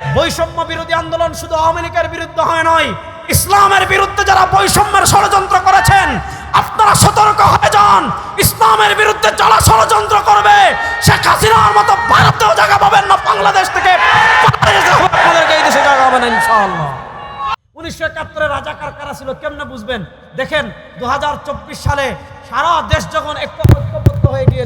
বৈষম্য বিরোধী আন্দোলন শুধু আওয়ামী লীগের বিরুদ্ধে হয় নয়, ইসলামের বিরুদ্ধে যারা বৈষম্যের ষড়যন্ত্র করেছেন, আপনারা সতর্ক হয়ে যান। ইসলামের বিরুদ্ধে যারা ষড়যন্ত্র করবে, শেখ হাসিনার মতো ভারতেও জায়গা পাবেন না বাংলাদেশ থেকে। উনিশশো একাত্তরে রাজাকার কারা ছিল, কেমনে বুঝবেন? দেখেন দু হাজার চব্বিশ সালে সারা দেশ যখন হয়ে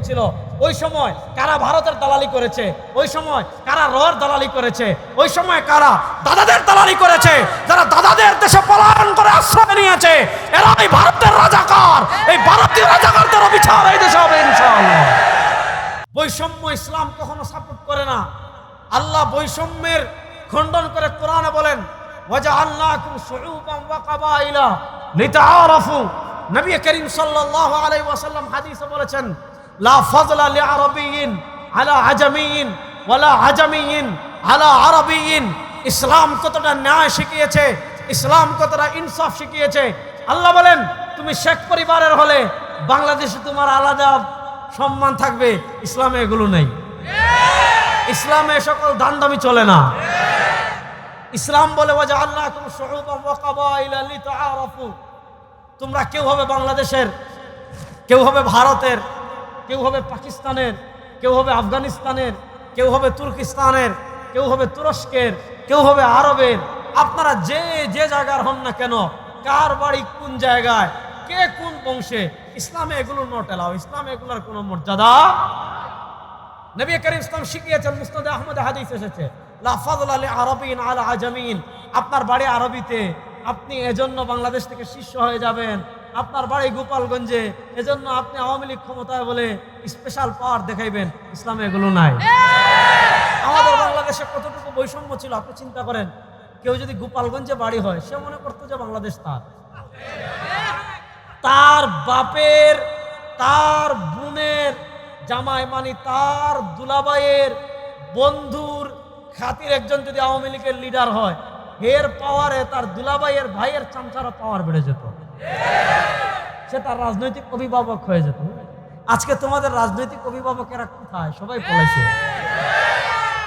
গিয়েছিল ওই সময় কারা ভারতের দালালি করেছে? ওই সময় কারা রর দালালি করেছে? ওই সময় কারা দাদাদের দালালি করেছে? যারা দাদাদের দেশে পলায়ন করে আশ্রয় নিয়েছে এরা এই ভারতের রাজাকার। এই ভারতীয় রাজাকারদের বিচার এই দেশে হবে ইনশাআল্লাহ। বৈষম্য ইসলাম কখনো সাপোর্ট করে না। আল্লাহ বৈষম্যের খণ্ডন করে কোরআনে বলেন ওয়াজা ওয়াজআলনাকুম শুউবান ওয়া কাবাইলা লিতাআরাফু। নবী করিম সাল্লাল্লাহু আলাইহি ওয়াসাল্লাম হাদিসে বলেছেন লা ইসলাম কতটা ন্যায় শিখিয়েছে, ইসলাম কতটা ইনসাফ শিখিয়েছে। আল্লাহ বলেন, তুমি শেখ পরিবারের হলে বাংলাদেশে তোমার আলাদা সম্মান থাকবে, ইসলামে এগুলো নেই। ইসলামে সকল দান দামি চলে না। ইসলাম বলে আল্লাহ তোমরা কেউ হবে বাংলাদেশের, কেউ হবে ভারতের কেউ হবে পাকিস্তানের, কেউ হবে আফগানিস্তানের, কেউ হবে তুর্কিস্তানের, কেউ হবে তুরস্কের, কেউ হবে আরবের। আপনারা যে যে জায়গার হন না কেন, কার বাড়ি কোন জায়গায়, কে কোন বংশে, ইসলামে এগুলো নট এলাও। ইসলামে এগুলোর কোনো মর্যাদা নবী করিম ইসলাম শিখিয়েছেন মুস্তাদ আহমদ হাদিস এসেছে লাফাদুল আলী আরবিন আল আজামিন। আপনার বাড়ি আরবিতে, আপনি এজন্য বাংলাদেশ থেকে শিষ্য হয়ে যাবেন। আপনার বাড়ি গোপালগঞ্জে, এজন্য আপনি আওয়ামী লীগ ক্ষমতায় বলে স্পেশাল পাওয়ার দেখাইবেন। ইসলামে এগুলো নাই। আমাদের বাংলাদেশে কতটুকু বৈষম্য ছিল, আপনি চিন্তা করেন। কেউ যদি গোপালগঞ্জে বাড়ি হয়, সে মনে করতো যে বাংলাদেশ তার। তার বাপের, তার বোনের, জামাই মানে তার দুলাবাইয়ের বন্ধুর খাতির একজন যদি আওয়ামী লীগের লিডার হয়, এর পাওয়ারে তার দুলাবাইয়ের ভাইয়ের চামচারা পাওয়ার বেড়ে যেত। সে তার রাজনৈতিক অভিভাবক হয়ে যেত। আজকে তোমাদের রাজনৈতিক অভিভাবকেরা কোথায়? সবাই পলাইছে।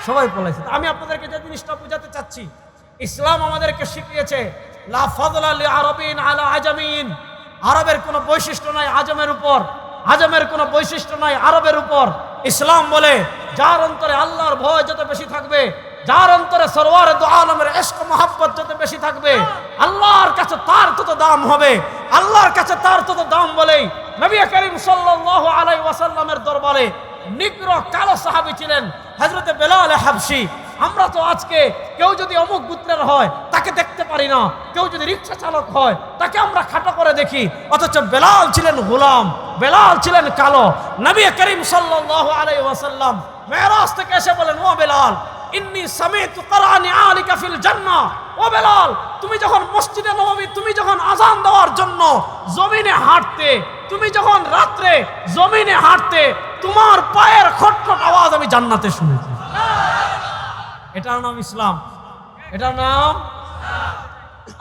সবাই পলাইছে। আমি আপনাদেরকে যে জিনিসটা বোঝাতে চাচ্ছি, ইসলাম আমাদেরকে শিখিয়েছে আরবিন আরবের কোনো বৈশিষ্ট্য নাই আজমের উপর। আজমের কোনো বৈশিষ্ট্য নাই আরবের উপর। ইসলাম বলে, যার অন্তরে আল্লাহর ভয় যত বেশি থাকবে, যার অন্তরে সরওয়ার দু আলমের এশক মহাব্বত যত বেশি থাকবে আল্লাহর কাছে তার তত দাম হবে, আল্লাহর কাছে তার তত দাম বলেই নবী করিম সাল্লাল্লাহু আলাইহি ওয়াসাল্লামের দরবারে নিগ্র কালো সাহাবী ছিলেন, হযরতে বেলাল হাবশি। আমরা তো আজকে কেউ যদি অমুক গুত্রের হয়, তাকে দেখতে পারি না। কেউ যদি রিক্সা চালক হয়, তাকে আমরা খাটো করে দেখি। অথচ বেলাল ছিলেন গোলাম, বেলাল ছিলেন কালো। নবী করিম সাল্লাল্লাহু আলাইহি ওয়াসাল্লাম মেরাজ থেকে এসে বলেন, ও বেলাল, ইন্নি সামিতু কোরআনি আলিকা ফিল জান্নাহ ও বেলাল, তুমি যখন মসজিদে নববী তুমি যখন আজান দেওয়ার জন্য জমিনে হাঁটতে, তুমি যখন রাত্রে জমিনে হাঁটতে, তোমার পায়ের খটখট আওয়াজ আমি জান্নাতে শুনেছি। এটার নাম ইসলাম। এটার নাম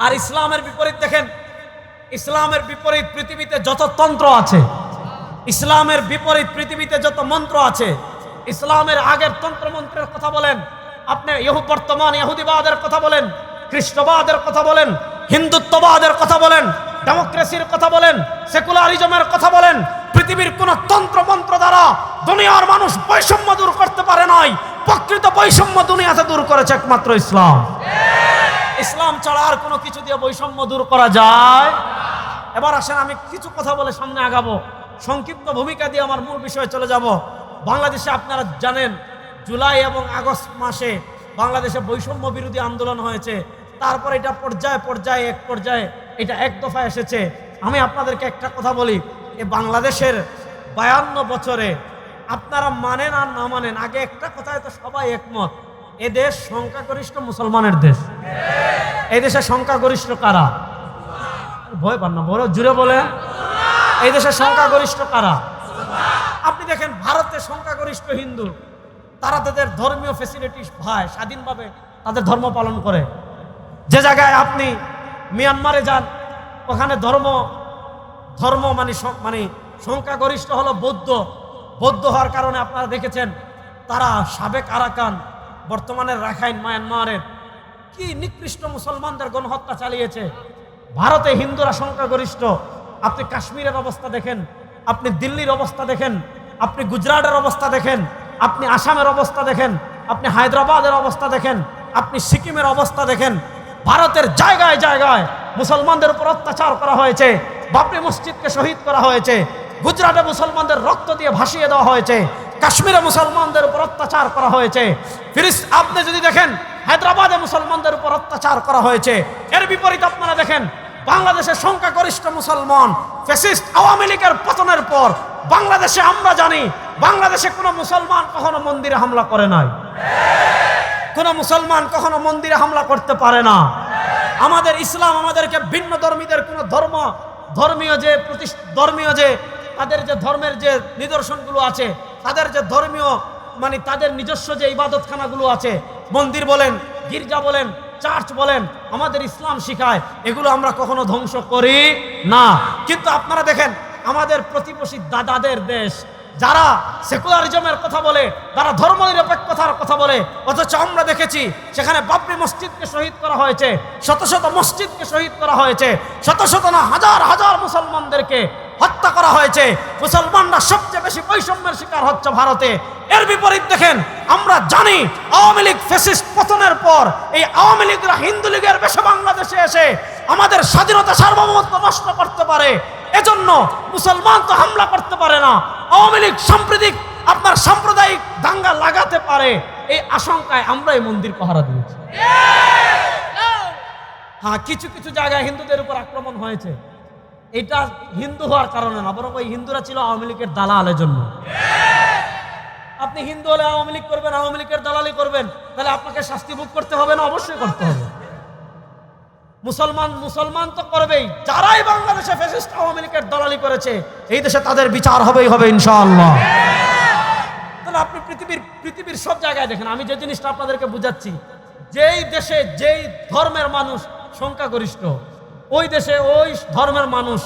আর ইসলামের বিপরীত দেখেন, ইসলামের বিপরীত পৃথিবীতে যত তন্ত্র আছে, ইসলামের বিপরীত পৃথিবীতে যত মন্ত্র আছে, ইসলামের আগের তন্ত্র মন্ত্রের কথা বলেন আপনি ইহু বর্তমান ইহুদিবাদের কথা বলেন, খ্রিস্টবাদের কথা বলেন, হিন্দুত্ববাদের কথা বলেন, ডেমোক্রেসির কথা বলেন, সেকুলারিজমের কথা বলেন, পৃথিবীর কোন তন্ত্র মন্ত্র দ্বারা দুনিয়ার মানুষ বৈষম্য দূর করতে পারে নাই, প্রকৃত বৈষম্য দুনিয়াতে দূর করেছে একমাত্র ইসলাম। ইসলাম ছাড়া আর কোনো কিছু দিয়ে বৈষম্য দূর করা যায়? এবার আসেন, আমি কিছু কথা বলে সামনে আগাবো। সংক্ষিপ্ত ভূমিকা দিয়ে আমার মূল বিষয়ে চলে যাব। বাংলাদেশে আপনারা জানেন জুলাই এবং আগস্ট মাসে বাংলাদেশে বৈষম্য বিরোধী আন্দোলন হয়েছে। তারপর এটা পর্যায়ে পর্যায়ে, এক পর্যায়ে এটা এক দফা এসেছে। আমি আপনাদেরকে একটা কথা বলি, এ বাংলাদেশের বায়ান্ন বছরে আপনারা মানেন আর না মানেন, আগে একটা কথায় তো সবাই একমত, এ দেশ সংখ্যাগরিষ্ঠ মুসলমানের দেশ। এই দেশে সংখ্যাগরিষ্ঠ কারা? ভয় পান না বড় জুড়ে বলে। এই দেশের সংখ্যাগরিষ্ঠ কারা? আপনি দেখেন, ভারতে সংখ্যাগরিষ্ঠ হিন্দু। তারা তাদের ধর্মীয় ফেসিলিটিস পায় স্বাধীনভাবে তাদের ধর্ম পালন করে। যে জায়গায় আপনি মিয়ানমারে যান, ওখানে ধর্ম ধর্ম মানে মানে সংখ্যাগরিষ্ঠ হলো বৌদ্ধ। বৌদ্ধ হওয়ার কারণে আপনারা দেখেছেন, তারা সাবেক আরাকান বর্তমানের রাখাইন, মায়ানমারের কি নিকৃষ্ট মুসলমানদের গণহত্যা চালিয়েছে। ভারতে হিন্দুরা সংখ্যাগরিষ্ঠ। আপনি কাশ্মীরের অবস্থা দেখেন, আপনি দিল্লির অবস্থা দেখেন, আপনি গুজরাটের অবস্থা দেখেন আপনি আসামের অবস্থা দেখেন, আপনি হায়দ্রাবাদের অবস্থা দেখেন, আপনি সিকিমের অবস্থা দেখেন, ভারতের জায়গায় জায়গায় মুসলমানদের উপর অত্যাচার করা হয়েছে, বাবরি মসজিদকে শহীদ করা হয়েছে, গুজরাটে মুসলমানদের রক্ত দিয়ে ভাসিয়ে দেওয়া হয়েছে, কাশ্মীরে মুসলমানদের উপর অত্যাচার করা হয়েছে। ফিরিস আপনি যদি দেখেন, হায়দ্রাবাদে মুসলমানদের উপর অত্যাচার করা হয়েছে, এর বিপরীত আপনারা দেখেন বাংলাদেশের সংখ্যাগরিষ্ঠ মুসলমান, ফ্যাসিস্ট আওয়ামী লীগের পতনের পর, বাংলাদেশে আমরা জানি বাংলাদেশে কোনো মুসলমান কখনো মন্দিরে হামলা করে নাই। কোন মুসলমান কখনো মন্দিরে হামলা করতে পারে না। আমাদের ইসলাম আমাদেরকে ভিন্ন ধর্মীদের কোন ধর্ম, ধর্মীয় যে ধর্মীয় যে, তাদের যে ধর্মের যে নিদর্শনগুলো আছে, তাদের যে ধর্মীয় মানে তাদের নিজস্ব যে ইবাদতখানাগুলো আছে, মন্দির বলেন, গির্জা বলেন, চার্চ বলেন, আমাদের ইসলাম শিখায়, এগুলো আমরা কখনো ধ্বংস করি না। কিন্তু আপনারা দেখেন, আমাদের প্রতিবেশী দাদাদের দেশ যারা সেকুলারিজমের কথা বলে, যারা ধর্মনিরপেক্ষতার কথা বলে, অথচ আমরা দেখেছি সেখানে বাবরি মসজিদকে শহীদ করা হয়েছে, শত শত মসজিদকে শহীদ করা হয়েছে, শত শত না হাজার হাজার মুসলমানদেরকে হত্যা করা হয়েছে। মুসলমানরা সবচেয়ে বেশি বৈষম্যের শিকার হচ্ছে ভারতে। এর বিপরীত দেখেন আমরা জানি আওয়ামী লীগ ফেসিস্ট পতনের পর এই আওয়ামী লীগরা হিন্দু লীগের বেশে বাংলাদেশে এসে আমাদের স্বাধীনতা সার্বভৌমত্ব নষ্ট করতে পারে। এজন্য মুসলমান তো হামলা করতে পারে না। আওয়ামী লীগ সাম্প্রতিক আপনার সাম্প্রদায়িক দাঙ্গা লাগাতে পারে। এই আশঙ্কায় আমরা এই মন্দির পাহারা দিয়েছি। হ্যাঁ কিছু কিছু জায়গায় হিন্দুদের উপর আক্রমণ হয়েছে। এটা হিন্দু হওয়ার কারণে না, বরং ওই হিন্দুরা ছিল আওয়ামী লীগের দালালের জন্য। আপনি হিন্দু হলে আওয়ামী লীগ করবেন, আওয়ামী লীগের দালালি করবেন, তাহলে আপনাকে শাস্তি ভোগ করতে হবে না? অবশ্যই করতে হবে। মুসলমান মুসলমান তো করবেই। যারাই বাংলাদেশে ফ্যাসিস্ট আওয়ামী লীগের দালালি করেছে, এই দেশে তাদের বিচার হবেই, হবে ইনশাআল্লাহ। তাহলে আপনি পৃথিবীর পৃথিবীর সব জায়গায় দেখেন, আমি যে জিনিসটা আপনাদেরকে বুঝাচ্ছি, যেই দেশে, যেই ধর্মের মানুষ সংখ্যাগরিষ্ঠ ওই দেশে ওই ধর্মের মানুষ,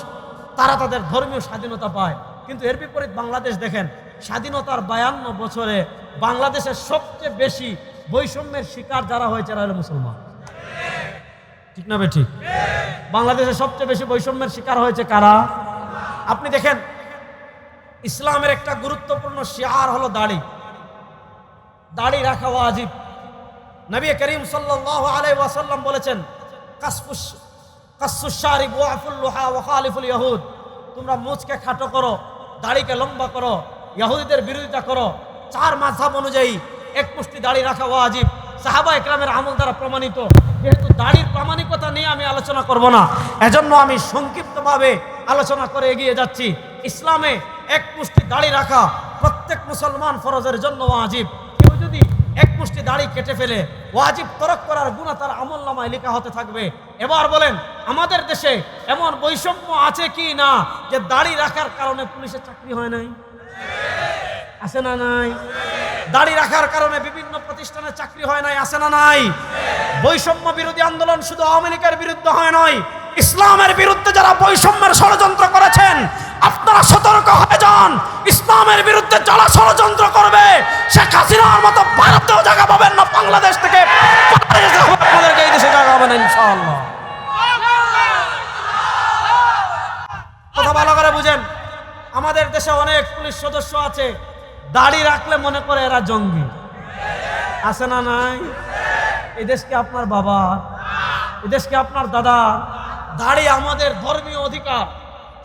তারা তাদের ধর্মীয় স্বাধীনতা পায়। কিন্তু এর বিপরীত বাংলাদেশ দেখেন, স্বাধীনতার বায়ান্ন বছরে বাংলাদেশের সবচেয়ে বেশি বৈষম্যের শিকার যারা হয়েছে তারা হলো মুসলমান। ঠিক না ঠিক? বাংলাদেশের সবচেয়ে বেশি বৈষম্যের শিকার হয়েছে কারা? আপনি দেখেন, ইসলামের একটা গুরুত্বপূর্ণ শিয়ার হলো দাড়ি। দাড়ি রাখা ওয়াজিব। নবী করিম সাল্লাল্লাহু আলাইহি ওয়াসাল্লাম বলেছেন, কাসফুস ইয়াহুদ, তোমরা মুচকে খাটো করো, দাড়িকে লম্বা করো ইহুদিদের বিরোধিতা করো। চার মাযহাব অনুযায়ী এক পুষ্টি দাড়ি রাখা ওয়াজিব। সাহাবা একরামের আমল দ্বারা প্রমাণিত। যেহেতু দাড়ির প্রামাণিকতা নিয়ে আমি আলোচনা করব না, এজন্য আমি সংক্ষিপ্তভাবে আলোচনা করে এগিয়ে যাচ্ছি। ইসলামে এক মুষ্টি দাড়ি রাখা প্রত্যেক মুসলমান ফরজের জন্য ওয়াজিব। কেউ যদি এক মুষ্টি দাড়ি কেটে ফেলে ওয়াজিব তরক করার গুণা তার আমল নামায় লেখা হতে থাকবে। এবার বলেন, আমাদের দেশে এমন বৈষম্য আছে কি না যে দাড়ি রাখার কারণে পুলিশের চাকরি হয় নাই? আছে না নাই? দাড়ি রাখার কারণে বিভিন্ন প্রতিষ্ঠানে চাকরি হয় নাই, আছে না নাই? বৈষম্য বিরোধী আন্দোলন শুধু আওয়ামী লীগের বিরুদ্ধে হয় নয় ইসলামের বিরুদ্ধে যারা বৈষম্যের ষড়যন্ত্র করেছেন আপনারা সতর্ক হয়ে যান। ইসলামের বিরুদ্ধে যারা ষড়যন্ত্র করবে, শেখ হাসিনার মতো ভারতেও জায়গা পাবেন না বাংলাদেশ থেকে। আপনাদেরকে কথা ভালো করে বুঝেন। আমাদের দেশে অনেক পুলিশ সদস্য আছে, দাড়ি রাখলে মনে করে এরা জঙ্গি। আছে না নাই? এই দেশকে আপনার বাবা? এই দেশকে আপনার দাদা? দাড়ি আমাদের ধর্মীয় অধিকার।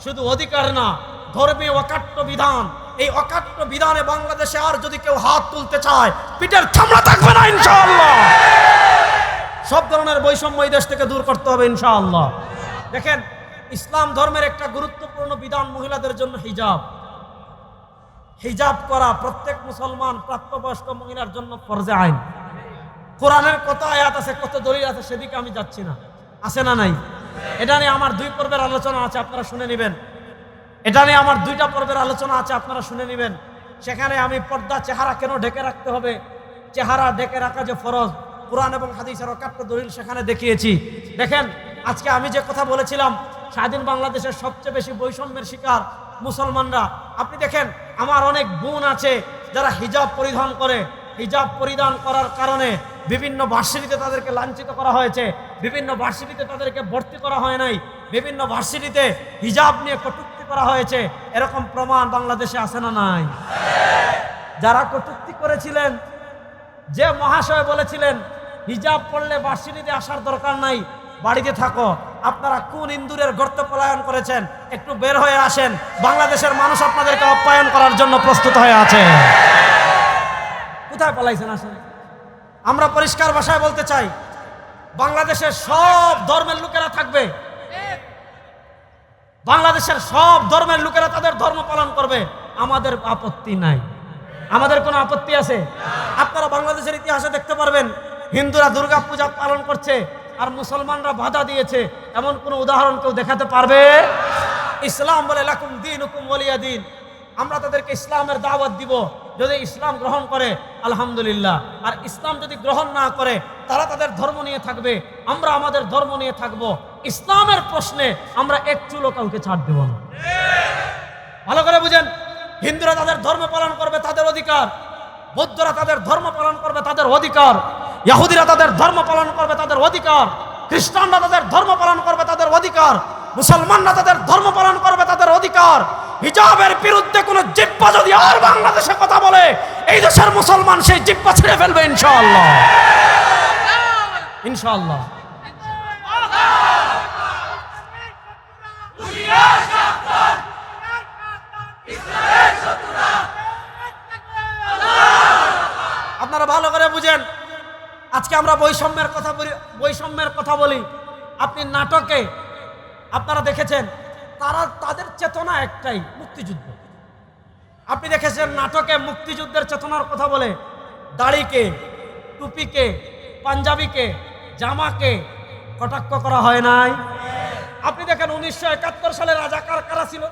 শুধু অধিকার না ধর্মীয় অকাট্য বিধান। এই অকাট্য বিধানে বাংলাদেশে আর যদি কেউ হাত তুলতে চায়, পিঠের চামড়া থাকবে না, ইনশাআল্লাহ। সব ধরনের বৈষম্য এই দেশ থেকে দূর করতে হবে, ইনশাআল্লাহ। দেখেন, ইসলাম ধর্মের একটা গুরুত্বপূর্ণ বিধান মহিলাদের জন্য হিজাব। হিজাব করা প্রত্যেক মুসলমান প্রাপ্তবয়স্ক মহিলার জন্য ফরজে আইন। কোরআনের কত আয়াত আছে, কত দলিল আছে, সেদিকে আমি যাচ্ছি না। আছে না নাই? এটা নিয়ে আমার দুই পর্বের আলোচনা আছে, আপনারা শুনে নেবেন। এটা নিয়ে আমার দুইটা পর্বের আলোচনা আছে, আপনারা শুনে নেবেন। সেখানে আমি পর্দা চেহারা কেন ঢেকে রাখতে হবে? চেহারা ঢেকে রাখা যে ফরজ, কোরআন এবং হাদিসের অকাট্য দলিল সেখানে দেখিয়েছি। দেখেন, আজকে আমি যে কথা বলেছিলাম, স্বাধীন বাংলাদেশের সবচেয়ে বেশি বৈষম্যের শিকার মুসলমানরা। আপনি দেখেন, আমার অনেক বোন আছে যারা হিজাব পরিধান করে। হিজাব পরিধান করার কারণে বিভিন্ন ভার্সিটিতে তাদেরকে লাঞ্ছিত করা হয়েছে। বিভিন্ন ভার্সিটিতে তাদেরকে ভর্তি করা হয় নাই। বিভিন্ন ভার্সিটিতে হিজাব নিয়ে কটুক্তি করা হয়েছে। এরকম প্রমাণ বাংলাদেশে আসে না নাই? যারা কটুক্তি করেছিলেন, যে মহাশয় বলেছিলেন, হিজাব পড়লে ভার্সিটিতে আসার দরকার নাই, বাড়িতে থাকো। আপনারা কোন ইন্দুরের গর্ত পলায়ন করেছেন? একটু বের হয়ে আসেন। বাংলাদেশের মানুষ আপনাদেরকে আপ্যায়ন করার জন্য প্রস্তুত হয়ে আছে। কোথায় পলাইছেন আসেন আমরা পরিষ্কার ভাষায় বলতে চাই বাংলাদেশের সব ধর্মের লোকেরা থাকবে। বাংলাদেশের সব ধর্মের লোকেরা তাদের ধর্ম পালন করবে। আমাদের আপত্তি নাই। আমাদের কোনো আপত্তি আছে? আপনারা বাংলাদেশের ইতিহাসে দেখতে পারবেন, হিন্দুরা দুর্গা পূজা পালন করছে আর মুসলমানরা বাধা দিয়েছে। এমন কোনো উদাহরণ কেউ দেখাতে পারবে? ইসলাম বলে, লাকুম দিন হুকুম দিন। আমরা তাদেরকে ইসলামের দাওয়াত দিব। যদি ইসলাম গ্রহণ করে, আলহামদুলিল্লাহ। আর ইসলাম যদি গ্রহণ না করে, তারা তাদের ধর্ম নিয়ে থাকবে, আমরা আমাদের ধর্ম নিয়ে থাকব। ইসলামের প্রশ্নে আমরা একটু কাউকে ছাড় দেব না। ভালো করে বুঝেন, হিন্দুরা তাদের ধর্ম পালন করবে, তাদের অধিকার। বৌদ্ধরা তাদের ধর্ম পালন করবে, তাদের অধিকার। ইয়াহুদিরা তাদের ধর্ম পালন করবে, তাদের অধিকার। খ্রিস্টানরা তাদের ধর্ম পালন করবে, তাদের অধিকার। মুসলমানরা তাদের ধর্ম পালন করবে, তাদের অধিকার। হিজাবের বিরুদ্ধে কোন জিব্বা যদি আর বাংলাদেশে কথা এই দেশের মুসলমান সেই জিব্বা ছিঁড়ে ফেলবে, ইনশাআল্লাহ। ইনশাআল্লাহ। আপনারা ভালো করে বুঝেন। আজকে আমরা বৈষম্যের কথা বলি বৈষম্যের কথা বলি। আপনি নাটকে আপনারা দেখেছেন, তারা তাদের চেতনা একটাই, মুক্তিযুদ্ধ। আপনি দেখেছেন নাটকে মুক্তিযুদ্ধের চেতনার কথা বলে? দাড়িকে, টুপিকে, পাঞ্জাবিকে, জামাকে কটাক্ষ করা হয় নাই? আপনি দেখেন উনিশশো একাত্তর সালে রাজাকার কারা ছিল?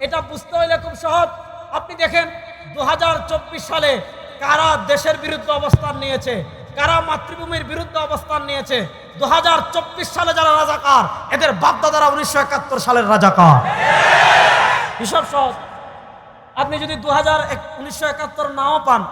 এটা বুঝতে হইলে খুব সহজ। আপনি দেখেন দু হাজার চব্বিশ সালে কারা দেশের বিরুদ্ধে অবস্থান নিয়েছে? কারা মাতৃভূমির বিরুদ্ধে অবস্থান নিয়েছে? দু হাজার চব্বিশ সালে যারা রাজাকার, এদের বাপদাদারা উনিশশো একাত্তর সালের রাজাকার। হিসাব সহজ। আপনি যদি দু হাজার উনিশশো একাত্তর নাও পান,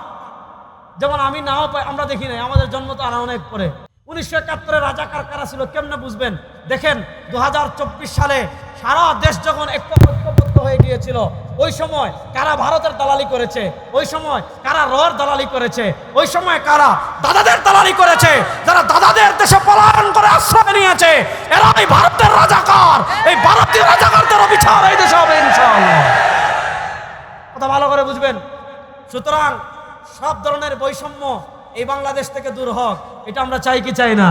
যেমন আমি নাও পাই, আমরা দেখি নাই, আমাদের জন্ম তো আনা অনেক পরে। উনিশশো একাত্তরে রাজাকার কারা ছিল, কেমনে বুঝবেন? দেখেন, দুহাজার চব্বিশ সালে সারা দেশ যখন ঐক্যবদ্ধ হয়ে গিয়েছিল, ওই সময় কারা ভারতের দালালি করেছে? ওই সময় কারা রর দালালি করেছে? ওই সময় কারা দাদাদের দালালি করেছে? যারা দাদাদের দেশে পলায়ন করে আশ্রয় নিয়েছে এরা এই ভারতের রাজাকার। এই ভারতীয় রাজাকারদের অবিচার এই দেশে হবে ইনশাআল্লাহ। কথা ভালো করে বুঝবেন। সুতরাং সব ধরনের বৈষম্য এই বাংলাদেশ থেকে দূর হোক, এটা আমরা চাই কি চাই না।